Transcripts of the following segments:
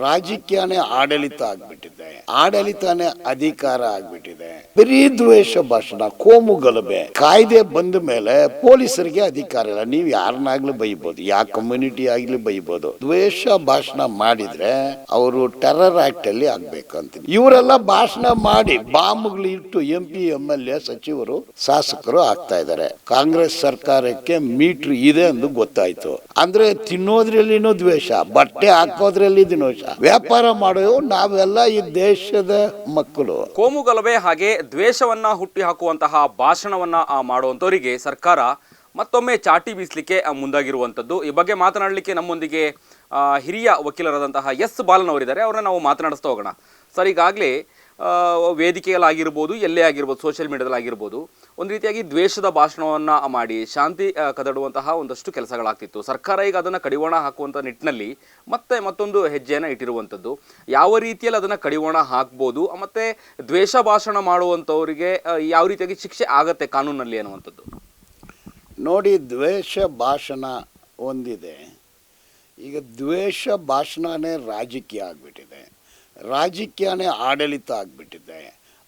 ರಾಜಕೀಯನೇ ಆಡಳಿತ ಆಗ್ಬಿಟ್ಟಿದೆ. ಆಡಳಿತನೇ ಅಧಿಕಾರ ಆಗ್ಬಿಟ್ಟಿದೆ. ಬರೀ ದ್ವೇಷ ಭಾಷಣ, ಕೋಮು ಗಲಭೆ. ಕಾಯ್ದೆ ಬಂದ ಮೇಲೆ ಪೊಲೀಸರಿಗೆ ಅಧಿಕಾರ ಇಲ್ಲ. ನೀವು ಯಾರನ್ನಾಗ್ಲೂ ಬೈಬೋದು, ಯಾವ ಕಮ್ಯುನಿಟಿ ಆಗ್ಲಿ ಬೈಬೋದು. ದ್ವೇಷ ಭಾಷಣ ಮಾಡಿದ್ರೆ ಅವರು ಟೆರರ್ ಆಕ್ಟ್ ಅಲ್ಲಿ ಆಗ್ಬೇಕಂತ ಇವರೆಲ್ಲ ಭಾಷಣ ಮಾಡಿ ಬಾಂಬ್ಗಳು ಇಟ್ಟು M P M L A ಸಚಿವರು, ಶಾಸಕರು ಆಗ್ತಾ ಇದ್ದಾರೆ. ಕಾಂಗ್ರೆಸ್ ಸರ್ಕಾರಕ್ಕೆ ಮೀಟರ್ ಇದೆ ಎಂದು ಗೊತ್ತಾಯ್ತು. ಅಂದ್ರೆ ತಿನ್ನೋದ್ರಲ್ಲಿನೂ ದ್ವೇಷ, ಬಟ್ಟೆ ಹಾಕೋದ್ರಲ್ಲಿ ದ್ವೇಷ. ವ್ಯಾಪಾರ ಮಾಡೋ ನಾವೆಲ್ಲ ಈ ದೇಶದ ಮಕ್ಕಳು. ಕೋಮು ಗಲಭೆ ಹಾಗೆ ದ್ವೇಷವನ್ನ ಹುಟ್ಟಿ ಹಾಕುವಂತಹ ಭಾಷಣವನ್ನ ಮಾಡುವಂತವರಿಗೆ ಸರ್ಕಾರ ಮತ್ತೊಮ್ಮೆ ಚಾಟಿ ಬೀಸಲಿಕ್ಕೆ ಮುಂದಾಗಿರುವಂಥದ್ದು. ಈ ಬಗ್ಗೆ ಮಾತನಾಡಲಿಕ್ಕೆ ನಮ್ಮೊಂದಿಗೆ ಹಿರಿಯ ವಕೀಲರಾದಂತಹ ಎಸ್ ಬಾಲನ್ ಅವರಿದ್ದಾರೆ. ಅವರನ್ನ ನಾವು ಮಾತನಾಡಿಸ್ತಾ ಹೋಗೋಣ. ಸರ್, ಈಗಾಗಲೇ ವೇದಿಕೆಯಲ್ಲಾಗಿರ್ಬೋದು, ಎಲ್ಲೇ ಆಗಿರ್ಬೋದು ಸೋಷಿಯಲ್ ಮೀಡಿಯಾದಲ್ಲಿ ಆಗಿರ್ಬೋದು ಒಂದು ರೀತಿಯಾಗಿ ದ್ವೇಷದ ಭಾಷಣವನ್ನ ಮಾಡಿ ಶಾಂತಿ ಕದಡುವಂತಹ ಒಂದಷ್ಟು ಕೆಲಸಗಳಾಗ್ತಿತ್ತು. ಸರ್ಕಾರ ಈಗ ಅದನ್ನು ಕಡಿವಾಣ ಹಾಕುವಂಥ ನಿಟ್ಟಿನಲ್ಲಿ ಮತ್ತೆ ಮತ್ತೊಂದು ಹೆಜ್ಜೆಯನ್ನು ಇಟ್ಟಿರುವಂಥದ್ದು ಯಾವ ರೀತಿಯಲ್ಲಿ ಅದನ್ನು ಕಡಿವಾಣ ಹಾಕ್ಬೋದು, ಮತ್ತೆ ದ್ವೇಷ ಭಾಷಣ ಮಾಡುವಂಥವರಿಗೆ ಯಾವ ರೀತಿಯಾಗಿ ಶಿಕ್ಷೆ ಆಗತ್ತೆ ಕಾನೂನಲ್ಲಿ ಅನ್ನುವಂಥದ್ದು? ನೋಡಿ, ದ್ವೇಷ ಭಾಷಣ ಒಂದಿದೆ. ಈಗ ದ್ವೇಷ ಭಾಷಣನೇ ರಾಜಕೀಯ ಆಗಿಬಿಟ್ಟಿದೆ. ರಾಜಕೀಯನೇ ಆಡಳಿತ ಆಗಿಬಿಟ್ಟಿದೆ.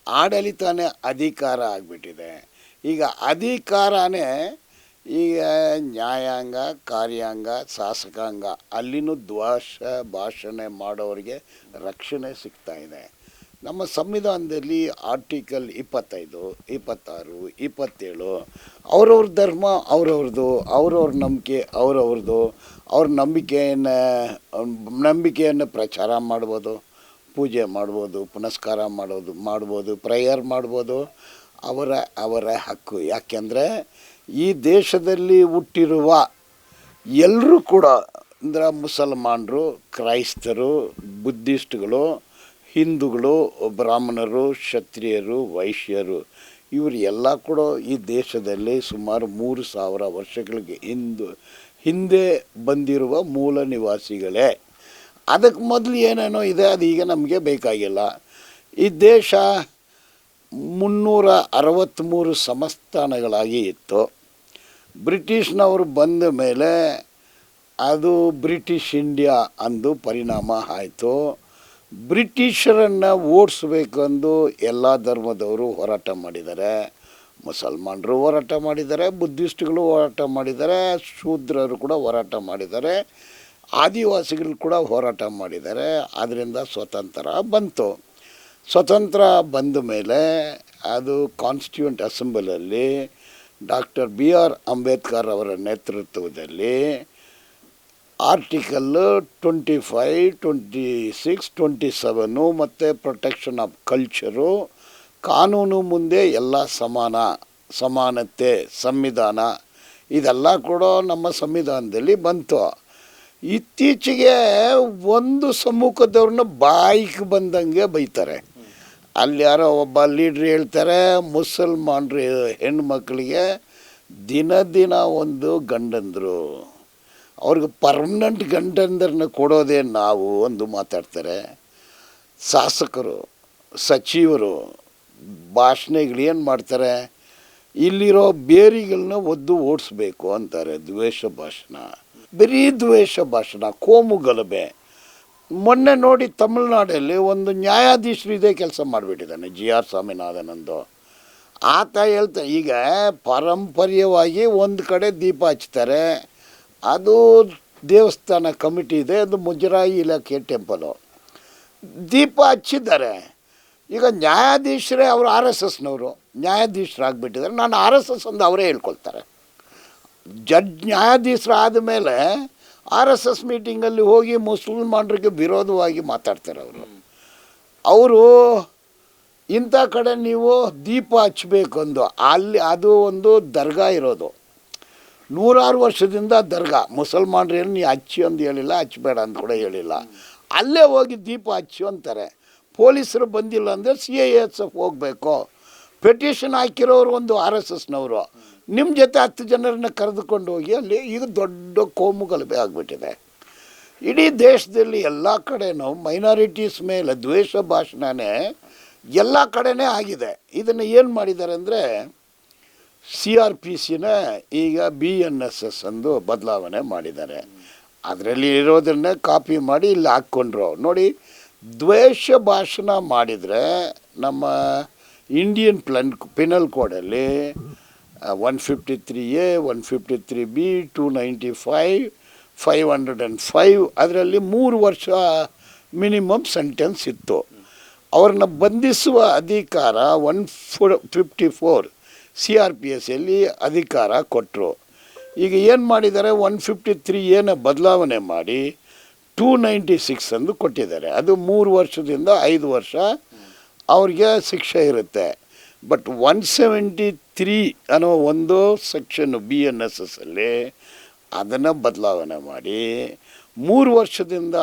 ಆಡಳಿತನೇ ಅಧಿಕಾರ ಆಗ್ಬಿಟ್ಟಿದೆ. ಈಗ ಅಧಿಕಾರನೇ ಈಗ ನ್ಯಾಯಾಂಗ, ಕಾರ್ಯಾಂಗ, ಶಾಸಕಾಂಗ ಅಲ್ಲಿನೂ ದ್ವಾಷ ಭಾಷಣೆ ಮಾಡೋರಿಗೆ ರಕ್ಷಣೆ ಸಿಗ್ತಾ ಇದೆ. ನಮ್ಮ ಸಂವಿಧಾನದಲ್ಲಿ ಆರ್ಟಿಕಲ್ ಇಪ್ಪತ್ತೈದು, ಇಪ್ಪತ್ತಾರು, ಇಪ್ಪತ್ತೇಳು ಅವ್ರವ್ರ ಧರ್ಮ ಅವ್ರವ್ರದ್ದು, ಅವ್ರವ್ರ ನಂಬಿಕೆ ಅವ್ರವ್ರದ್ದು, ಅವ್ರ ನಂಬಿಕೆಯನ್ನು ನಂಬಿಕೆಯನ್ನು ಪ್ರಚಾರ ಮಾಡ್ಬೋದು, ಪೂಜೆ ಮಾಡ್ಬೋದು, ಪುನಸ್ಕಾರ ಮಾಡೋದು, ಮಾಡ್ಬೋದು, ಪ್ರೇಯರ್ ಮಾಡ್ಬೋದು ಅವರ ಅವರ ಹಕ್ಕು. ಯಾಕೆಂದರೆ ಈ ದೇಶದಲ್ಲಿ ಹುಟ್ಟಿರುವ ಎಲ್ಲರೂ ಕೂಡ, ಅಂದ್ರೆ ಮುಸಲ್ಮಾನರು, ಕ್ರೈಸ್ತರು, ಬುದ್ಧಿಸ್ಟ್ಗಳು, ಹಿಂದೂಗಳು, ಬ್ರಾಹ್ಮಣರು, ಕ್ಷತ್ರಿಯರು, ವೈಶ್ಯರು, ಇವರು ಎಲ್ಲ ಕೂಡ ಈ ದೇಶದಲ್ಲಿ ಸುಮಾರು ಮೂರು ಸಾವಿರ ವರ್ಷಗಳಿಗೆ ಹಿಂದೂ, ಹಿಂದೆ ಬಂದಿರುವ ಮೂಲ ನಿವಾಸಿಗಳೇ. ಅದಕ್ಕೆ ಮೊದಲು ಏನೇನೋ ಇದೆ, ಅದು ಈಗ ನಮಗೆ ಬೇಕಾಗಿಲ್ಲ. ಈ ದೇಶ ಮುನ್ನೂರ ಅರವತ್ತ್ಮೂರು ಸಂಸ್ಥಾನಗಳಾಗಿ ಇತ್ತು. ಬ್ರಿಟಿಷ್ನವರು ಬಂದ ಮೇಲೆ ಅದು ಬ್ರಿಟಿಷ್ ಇಂಡಿಯಾ ಅಂದು ಪರಿಣಾಮ ಆಯಿತು. ಬ್ರಿಟಿಷರನ್ನು ಓಡಿಸ್ಬೇಕೆಂದು ಎಲ್ಲ ಧರ್ಮದವರು ಹೋರಾಟ ಮಾಡಿದ್ದಾರೆ ಮುಸಲ್ಮಾನರು ಹೋರಾಟ ಮಾಡಿದ್ದಾರೆ ಬುದ್ಧಿಸ್ಟ್ಗಳು ಹೋರಾಟ ಮಾಡಿದ್ದಾರೆ ಶೂದ್ರರು ಕೂಡ ಹೋರಾಟ ಮಾಡಿದ್ದಾರೆ ಆದಿವಾಸಿಗಳು ಕೂಡ ಹೋರಾಟ ಮಾಡಿದ್ದಾರೆ ಅದರಿಂದ ಸ್ವತಂತ್ರ ಬಂತು. ಸ್ವತಂತ್ರ ಬಂದ ಮೇಲೆ ಅದು ಕಾನ್ಸ್ಟಿಟ್ಯೂಂಟ್ ಅಸೆಂಬ್ಲಿಯಲ್ಲಿ ಡಾಕ್ಟರ್ ಬಿ ಆರ್ ಅಂಬೇಡ್ಕರ್ ಅವರ ನೇತೃತ್ವದಲ್ಲಿ article twenty five twenty six twenty seven ಮತ್ತು ಪ್ರೊಟೆಕ್ಷನ್ ಆಫ್ ಕಲ್ಚರು ಕಾನೂನು ಮುಂದೆ ಎಲ್ಲ ಸಮಾನ, ಸಮಾನತೆ, ಸಂವಿಧಾನ ಇದೆಲ್ಲ ಕೂಡ ನಮ್ಮ ಸಂವಿಧಾನದಲ್ಲಿ ಬಂತು. ಇತ್ತೀಚೆಗೆ ಒಂದು ಸಮ್ಮುಖದವ್ರನ್ನ ಬಾಯಿಗೆ ಬಂದಂಗೆ ಬೈತಾರೆ. ಅಲ್ಲಿ ಯಾರೋ ಒಬ್ಬ ಲೀಡ್ರ್ ಹೇಳ್ತಾರೆ, ಮುಸಲ್ಮಾನ್ರು ಹೆಣ್ಣು ಮಕ್ಕಳಿಗೆ ದಿನ ದಿನ ಒಂದು ಗಂಡಂದರು. ಅವ್ರಿಗೆ ಪರ್ಮನೆಂಟ್ ಗಂಡಂದ್ರನ್ನ ಕೊಡೋದೇ ನಾವು ಒಂದು ಮಾತಾಡ್ತಾರೆ. ಶಾಸಕರು, ಸಚಿವರು, ಭಾಷಣಗಳು ಏನು ಮಾಡ್ತಾರೆ? ಇಲ್ಲಿರೋ ಬೇರಿಗಳನ್ನ ಒದ್ದು ಓಡಿಸ್ಬೇಕು ಅಂತಾರೆ ದ್ವೇಷ ಭಾಷಣ. ಬರೀ ದ್ವೇಷ ಭಾಷಣ ಕೋಮು ಗಲಭೆ ಮೊನ್ನೆ ನೋಡಿ ತಮಿಳ್ನಾಡಲ್ಲಿ ಒಂದು ನ್ಯಾಯಾಧೀಶರು ಇದೇ ಕೆಲಸ ಮಾಡಿಬಿಟ್ಟಿದ್ದಾನೆ, ಜಿ ಆರ್ ಸ್ವಾಮಿನಾಥನಂದು. ಆತ ಹೇಳ್ತಾ, ಈಗ ಪಾರಂಪರ್ಯವಾಗಿ ಒಂದು ಕಡೆ ದೀಪ ಹಚ್ತಾರೆ, ಅದು ದೇವಸ್ಥಾನ ಕಮಿಟಿ ಇದೆ, ಅದು ಮುಜರಾಯಿ ಇಲಾಖೆ ಟೆಂಪಲು. ದೀಪ ಹಚ್ಚಿದ್ದಾರೆ. ಈಗ ನ್ಯಾಯಾಧೀಶರೇ ಅವರು ಆರ್ ಎಸ್ ಎಸ್ನವರು, ನ್ಯಾಯಾಧೀಶರಾಗ್ಬಿಟ್ಟಿದ್ದಾರೆ. ನಾನು ಆರ್ ಎಸ್ ಎಸ್ ಅಂತ ಅವರೇ ಹೇಳ್ಕೊಳ್ತಾರೆ. ಜಡ್ಜ್ ನ್ಯಾಯಾಧೀಶರಾದ ಆದಮೇಲೆ ಆರ್ ಎಸ್ ಎಸ್ ಮೀಟಿಂಗಲ್ಲಿ ಹೋಗಿ ಮುಸಲ್ಮಾನರಿಗೆ ವಿರೋಧವಾಗಿ ಮಾತಾಡ್ತಾರೆ ಅವರು. ಅವರು, ಇಂಥ ಕಡೆ ನೀವು ದೀಪ ಹಚ್ಚಬೇಕು ಅಂದು ಅಲ್ಲಿ ಅದು ಒಂದು ದರ್ಗಾ ಇರೋದು. ನೂರಾರು ವರ್ಷದಿಂದ ದರ್ಗಾ, ಮುಸಲ್ಮಾನರು ಏನು ನೀ ಹಚ್ಚಿ ಅಂತ ಹೇಳಿಲ್ಲ, ಹಚ್ಚಬೇಡ ಅಂತ ಕೂಡ ಹೇಳಿಲ್ಲ. ಅಲ್ಲೇ ಹೋಗಿ ದೀಪ ಹಚ್ಚು ಅಂತಾರೆ. ಪೊಲೀಸರು ಬಂದಿಲ್ಲ ಅಂದರೆ ಸಿ ಎ ಎಸ್ ಎಫ್ ಹೋಗಬೇಕು. ಪೆಟಿಷನ್ ಹಾಕಿರೋರು ಒಂದು ಆರ್ ಎಸ್ ಎಸ್ನವರು. ನಿಮ್ಮ ಜೊತೆ ಹತ್ತು ಜನರನ್ನು ಕರೆದುಕೊಂಡು ಹೋಗಿ ಅಲ್ಲಿ ಇದು ದೊಡ್ಡ ಕೋಮು ಗಲಭೆ ಆಗಿಬಿಟ್ಟಿದೆ. ಇಡೀ ದೇಶದಲ್ಲಿ ಎಲ್ಲ ಕಡೆನೂ ಮೈನಾರಿಟೀಸ್ ಮೇಲೆ ದ್ವೇಷ ಭಾಷಣನೇ ಎಲ್ಲ ಕಡೆನೇ ಆಗಿದೆ. ಇದನ್ನು ಏನು ಮಾಡಿದ್ದಾರೆ ಅಂದರೆ ಸಿ ಆರ್ ಪಿ ಸಿನ ಈಗ ಬಿ ಎನ್ ಎಸ್ ಎಸ್ ಅಂದು ಬದಲಾವಣೆ ಮಾಡಿದ್ದಾರೆ. ಅದರಲ್ಲಿ ಇರೋದನ್ನೇ ಕಾಪಿ ಮಾಡಿ ಇಲ್ಲಿ ಹಾಕ್ಕೊಂಡ್ರು. ನೋಡಿ, ದ್ವೇಷ ಭಾಷಣ ಮಾಡಿದರೆ ನಮ್ಮ ಇಂಡಿಯನ್ ಪ್ಲನ್ penal ಕೋಡಲ್ಲಿ one fifty three A one fifty three B two ninety five five hundred and five ಅದರಲ್ಲಿ ಮೂರು ವರ್ಷ ಮಿನಿಮಮ್ ಸೆಂಟೆನ್ಸ್ ಇತ್ತು. ಅವ್ರನ್ನ ಬಂಧಿಸುವ ಅಧಿಕಾರ one four fifty four C R P S ಅಲ್ಲಿ ಅಧಿಕಾರ ಕೊಟ್ಟರು ಈಗ ಏನು ಮಾಡಿದ್ದಾರೆ? ಒನ್ ಫಿಫ್ಟಿ ತ್ರೀ ಏನ ಬದಲಾವಣೆ ಮಾಡಿ ಟೂ ನೈಂಟಿ ಸಿಕ್ಸ್ ಅಂದು ಕೊಟ್ಟಿದ್ದಾರೆ. ಅದು ಮೂರು ವರ್ಷದಿಂದ ಐದು ವರ್ಷ ಅವ್ರಿಗೆ ಶಿಕ್ಷೆ ಇರುತ್ತೆ. ಬಟ್ ಒನ್ ಸೆವೆಂಟಿ ತ್ರೀ ಅನ್ನೋ ಒಂದು section B N S S ಅಲ್ಲಿ ಅದನ್ನು ಬದಲಾವಣೆ ಮಾಡಿ ಮೂರು ವರ್ಷದಿಂದ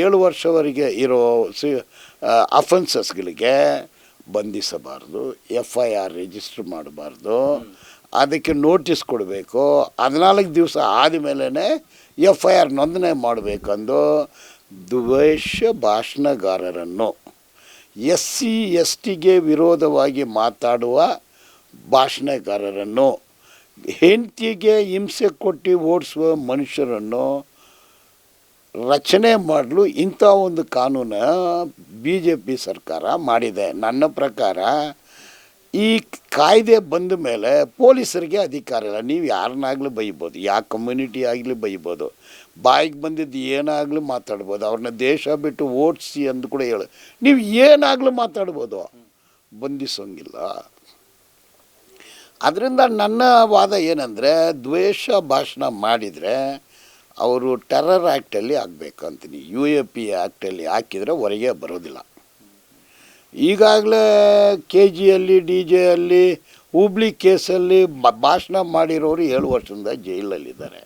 ಏಳು ವರ್ಷವರೆಗೆ ಇರೋ ಸಿ ಅಫೆನ್ಸಸ್ಗಳಿಗೆ ಬಂಧಿಸಬಾರ್ದು ಎಫ್ ಐ ಆರ್ ರಿಜಿಸ್ಟರ್ ಮಾಡಬಾರ್ದು ಅದಕ್ಕೆ ನೋಟಿಸ್ ಕೊಡಬೇಕು ಹದಿನಾಲ್ಕು ದಿವಸ ಆದಮೇಲೆ ಎಫ್ ಐ ಆರ್ ನೋಂದಣಿ ಮಾಡಬೇಕಂದು ದ್ವೇಷ ಭಾಷಣಗಾರರನ್ನು ಎಸ್ ಸಿ ಎಸ್ ಟಿಗೆ ವಿರೋಧವಾಗಿ ಮಾತಾಡುವ ಭಾಷಣಗಾರರನ್ನು ಹೆಂಡತಿಗೆ ಹಿಂಸೆ ಕೊಟ್ಟು ಓಡಿಸುವ ಮನುಷ್ಯರನ್ನು ರಚನೆ ಮಾಡಲು ಇಂಥ ಒಂದು ಕಾನೂನು ಬಿ ಜೆ ಪಿ ಸರ್ಕಾರ ಮಾಡಿದೆ. ನನ್ನ ಪ್ರಕಾರ ಈ ಕಾಯ್ದೆ ಬಂದ ಮೇಲೆ ಪೊಲೀಸರಿಗೆ ಅಧಿಕಾರ ಇಲ್ಲ ನೀವು ಯಾರನ್ನಾಗಲೂ ಬೈಬೋದು, ಯಾವ ಕಮ್ಯುನಿಟಿ ಆಗಲಿ ಬೈಬೋದು. ಬಾಯಿಗೆ ಬಂದಿದ್ದು ಏನಾಗಲೂ ಮಾತಾಡ್ಬೋದು. ಅವ್ರನ್ನ ದೇಶ ಬಿಟ್ಟು ಓಡಿಸಿ ಅಂದು ಕೂಡ ಹೇಳು. ನೀವು ಏನಾಗಲೂ ಮಾತಾಡ್ಬೋದು. ಬಂಧಿಸೋಂಗಿಲ್ಲ. ಅದರಿಂದ ನನ್ನ ವಾದ ಏನಂದರೆ, ದ್ವೇಷ ಭಾಷಣ ಮಾಡಿದರೆ ಅವರು ಟೆರರ್ ಆ್ಯಕ್ಟಲ್ಲಿ ಆಗಬೇಕು ಅಂತೀನಿ ಯು ಎ ಪಿ ಆ್ಯಕ್ಟಲ್ಲಿ ಹಾಕಿದರೆ ಹೊರಗೆ ಬರೋದಿಲ್ಲ. ಈಗಾಗಲೇ ಕೆ ಜಿಯಲ್ಲಿ, ಡಿ ಜೆಯಲ್ಲಿ ಹುಬ್ಳಿ ಕೇಸಲ್ಲಿ ಭಾಷಣ ಮಾಡಿರೋರು ಏಳು ವರ್ಷದಿಂದ ಜೈಲಲ್ಲಿದ್ದಾರೆ.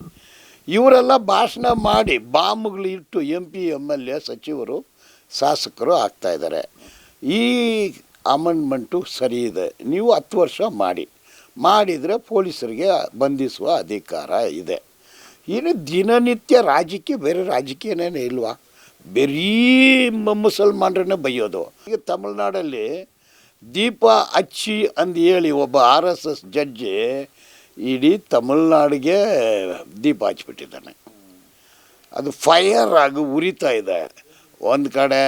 ಇವರೆಲ್ಲ ಭಾಷಣ ಮಾಡಿ ಬಾಂಬ್ಗಳು ಇಟ್ಟು M P M L A ಸಚಿವರು, ಶಾಸಕರು ಆಗ್ತಾಯಿದ್ದಾರೆ ಈ ಅಮೆಂಡ್ಮೆಂಟು ಸರಿ ಇದೆ. ನೀವು ಹತ್ತು ವರ್ಷ ಮಾಡಿ. ಮಾಡಿದರೆ ಪೊಲೀಸರಿಗೆ ಬಂಧಿಸುವ ಅಧಿಕಾರ ಇದೆ. ಇನ್ನು ದಿನನಿತ್ಯ ರಾಜಕೀಯ, ಬೇರೆ ರಾಜಕೀಯನೇ ಇಲ್ವಾ? ಬರೀ ಮುಸಲ್ಮಾನರನ್ನೇ ಬೈಯೋದು ಈಗ ತಮಿಳ್ನಾಡಲ್ಲಿ ದೀಪ ಹಚ್ಚಿ ಅಂದು ಹೇಳಿ ಒಬ್ಬ ಆರ್ ಎಸ್ ಎಸ್ ಜಡ್ಜಿ ಇಡೀ ತಮಿಳ್ನಾಡಿಗೆ ದೀಪ ಹಚ್ಬಿಟ್ಟಿದ್ದಾನೆ ಅದು ಫೈರ್ ಆಗಿ ಉರಿತಾ ಇದೆ. ಒಂದು ಕಡೆ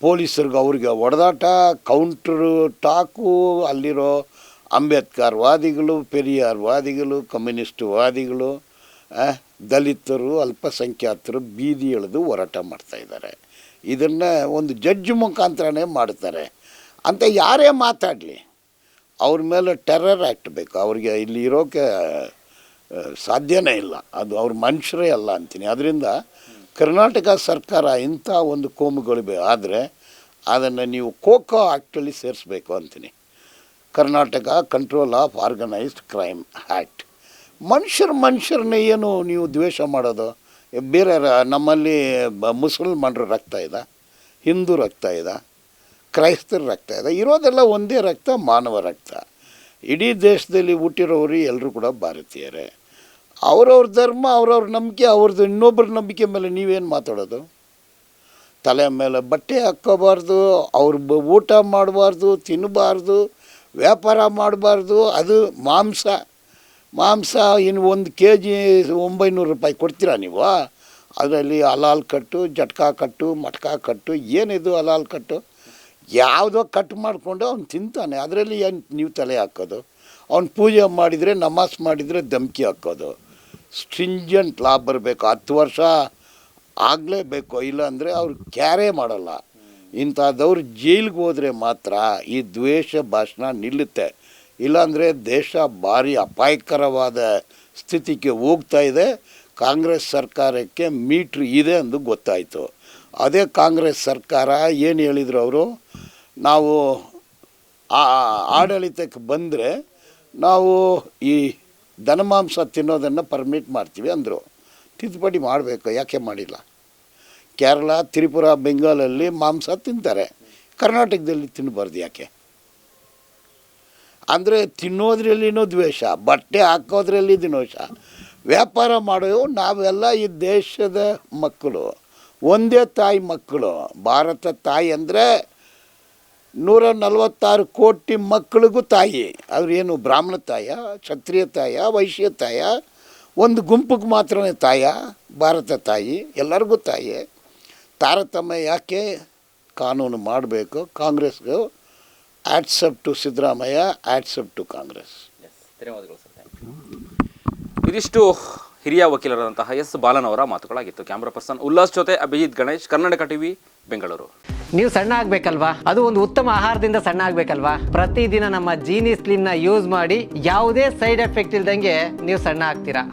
ಪೊಲೀಸರಿಗೆ ಅವ್ರಿಗೆ ಹೊಡೆದಾಟ ಕೌಂಟ್ರು ಟಾಕು ಅಲ್ಲಿರೋ ಅಂಬೇಡ್ಕರ್ ವಾದಿಗಳು, ಪೆರಿಯಾರ್ ವಾದಿಗಳು ಕಮ್ಯುನಿಸ್ಟ್ ವಾದಿಗಳು ದಲಿತರು, ಅಲ್ಪಸಂಖ್ಯಾತರು ಬೀದಿ ಎಳೆದು ಹೋರಾಟ ಮಾಡ್ತಾಯಿದ್ದಾರೆ ಇದನ್ನು ಒಂದು ಜಡ್ಜ್ ಮುಖಾಂತರನೇ ಮಾಡ್ತಾರೆ. ಅಂತ ಯಾರೇ ಮಾತಾಡಲಿ ಅವ್ರ ಮೇಲೆ ಟೆರರ್ ಆ್ಯಕ್ಟ್ ಬೇಕು. ಅವ್ರಿಗೆ ಇಲ್ಲಿ ಇರೋಕೆ ಸಾಧ್ಯನೇ ಇಲ್ಲ. ಅದು ಅವ್ರ ಮನುಷ್ಯರೇ ಅಲ್ಲ ಅಂತೀನಿ. ಅದರಿಂದ ಕರ್ನಾಟಕ ಸರ್ಕಾರ ಇಂಥ ಒಂದು ಕೋಮುಗಳಿವೆ ಆದರೆ ಅದನ್ನು ನೀವು ಕೋಕೋ ಆ್ಯಕ್ಟಲ್ಲಿ ಸೇರಿಸ್ಬೇಕು ಅಂತೀನಿ. Karnataka control of organised crime act ಮನುಷ್ಯರ ಮನುಷ್ಯರನ್ನ ಏನು ನೀವು ದ್ವೇಷ ಮಾಡೋದು? ಬೇರೆ ನಮ್ಮಲ್ಲಿ ಮುಸಲ್ಮಾನರ ರಕ್ತ ಇದೆ? ಹಿಂದೂ ರಕ್ತ ಇದೆ? ಕ್ರೈಸ್ತರ ರಕ್ತ. ಇದೆ ಇರೋದೆಲ್ಲ ಒಂದೇ ರಕ್ತ, ಮಾನವ ರಕ್ತ. ಇಡೀ ದೇಶದಲ್ಲಿ ಹುಟ್ಟಿರೋರು ಎಲ್ಲರೂ ಕೂಡ ಭಾರತೀಯರೇ. ಅವರವ್ರ ಧರ್ಮ, ಅವ್ರವ್ರ ನಂಬಿಕೆ, ಅವ್ರದ್ದು ಇನ್ನೊಬ್ಬರ ನಂಬಿಕೆ ಮೇಲೆ ನೀವೇನು ಮಾತಾಡೋದು? ತಲೆ ಮೇಲೆ ಬಟ್ಟೆ ಹಾಕ್ಕೋಬಾರ್ದು, ಅವ್ರ ಊಟ ಮಾಡಬಾರ್ದು ತಿನ್ನಬಾರ್ದು ವ್ಯಾಪಾರ ಮಾಡಬಾರ್ದು, ಅದು ಮಾಂಸ. ಮಾಂಸ ಇನ್ನು ಒಂದು ಕೆ ಜಿ ಒಂಬೈನೂರು ರೂಪಾಯಿ ಕೊಡ್ತೀರಾ ನೀವು? ಅದರಲ್ಲಿ ಹಲಾಲ್ ಕಟ್ಟು, ಜಟ್ಕಾ ಕಟ್ಟು, ಮಟ್ಕಾ ಕಟ್ಟು, ಏನಿದು ಹಲಾಲ್ ಕಟ್ಟು? ಯಾವುದೋ ಕಟ್ ಮಾಡಿಕೊಂಡು ಅವ್ನು ತಿಂತಾನೆ. ಅದರಲ್ಲಿ ಏನು ನೀವು ತಲೆ ಹಾಕೋದು? ಅವ್ನು ಪೂಜೆ ಮಾಡಿದರೆ, ನಮಾಜ್ ಮಾಡಿದರೆ ಧಮ್ಕಿ ಹಾಕೋದು. ಸ್ಟ್ರಿಂಜೆಂಟ್ ಲಾ ಬರಬೇಕು. ಹತ್ತು ವರ್ಷ ಆಗಲೇಬೇಕು. ಇಲ್ಲಾಂದರೆ ಅವ್ರು ಕ್ಯಾರೇ ಮಾಡಲ್ಲ. ಇಂಥದ್ದವ್ರು ಜೈಲಿಗೆ ಹೋದರೆ ಮಾತ್ರ ಈ ದ್ವೇಷ ಭಾಷಣ ನಿಲ್ಲುತ್ತೆ. ಇಲ್ಲಾಂದರೆ ದೇಶ ಭಾರಿ ಅಪಾಯಕರವಾದ ಸ್ಥಿತಿಗೆ ಹೋಗ್ತಾ ಇದೆ. ಕಾಂಗ್ರೆಸ್ ಸರ್ಕಾರಕ್ಕೆ ಮೀಟ್ರ್ ಇದೆ ಎಂದು ಗೊತ್ತಾಯಿತು. ಅದೇ ಕಾಂಗ್ರೆಸ್ ಸರ್ಕಾರ ಏನು ಹೇಳಿದರು ಅವರು? ನಾವು ಆಡಳಿತಕ್ಕೆ ಬಂದರೆ ನಾವು ಈ ದನಮಾಂಸ ತಿನ್ನೋದನ್ನು ಪರ್ಮಿಟ್ ಮಾಡ್ತೀವಿ ಅಂದರು. ತಿದ್ದುಪಡಿ ಮಾಡಬೇಕು, ಯಾಕೆ ಮಾಡಿಲ್ಲ? ಕೇರಳ, ತ್ರಿಪುರ, ಬೆಂಗಾಲಲ್ಲಿ ಮಾಂಸ ತಿಂತಾರೆ. ಕರ್ನಾಟಕದಲ್ಲಿ ತಿನ್ನಬಾರ್ದು ಯಾಕೆ? ಅಂದರೆ ತಿನ್ನೋದ್ರಲ್ಲಿನೂ ದ್ವೇಷ, ಬಟ್ಟೆ ಹಾಕೋದ್ರಲ್ಲಿ ದ್ವೇಷ. ವ್ಯಾಪಾರ ಮಾಡೋ ನಾವೆಲ್ಲ ಈ ದೇಶದ ಮಕ್ಕಳು. ಒಂದೇ ತಾಯಿ ಮಕ್ಕಳು. ಭಾರತ ತಾಯಿ ಅಂದರೆ ನೂರ ನಲವತ್ತಾರು ಕೋಟಿ ಮಕ್ಕಳಿಗೂ ತಾಯಿ. ಅವ್ರೇನು ಬ್ರಾಹ್ಮಣ ತಾಯ, ಕ್ಷತ್ರಿಯ ತಾಯ, ವೈಶ್ಯ ತಾಯ, ಒಂದು ಗುಂಪಿಗೆ ಮಾತ್ರನೇ ತಾಯ, ಭಾರತ ತಾಯಿ, ಎಲ್ಲರಿಗೂ ತಾಯಿ. ತಾರತಮ್ಯ ಯಾಕೆ ಕಾನೂನು ಮಾಡಬೇಕು? ಕಾಂಗ್ರೆಸ್ಗೂ hats off to Siddaramaiah hats off to Congress. ಧನ್ಯವಾದಗಳು ಇದಿಷ್ಟು ಹಿರಿಯ ವಕೀಲರಾದಂತಹ ಎಸ್ ಬಾಲನ್ ಅವರ ಮಾತುಗಳಾಗಿತ್ತು. ಕ್ಯಾಮ್ರಾ ಪರ್ಸನ್ ಉಲ್ಲಾಸ್ ಜೊತೆ ಅಭಿಜಿತ್ ಗಣೇಶ್, ಕರ್ನಾಟಕ ಟಿವಿ, ಬೆಂಗಳೂರು. ನೀವು ಸಣ್ಣ ಆಗ್ಬೇಕಲ್ವಾ? ಅದು ಒಂದು ಉತ್ತಮ ಆಹಾರದಿಂದ ಸಣ್ಣ ಆಗ್ಬೇಕಲ್ವಾ? ಪ್ರತಿದಿನ ನಮ್ಮ ಜೀನಿ ನ ಯೂಸ್ ಮಾಡಿ ಯಾವುದೇ ಸೈಡ್ ಎಫೆಕ್ಟ್ ಇಲ್ದಂಗೆ ನೀವು ಸಣ್ಣ ಆಗ್ತೀರಾ?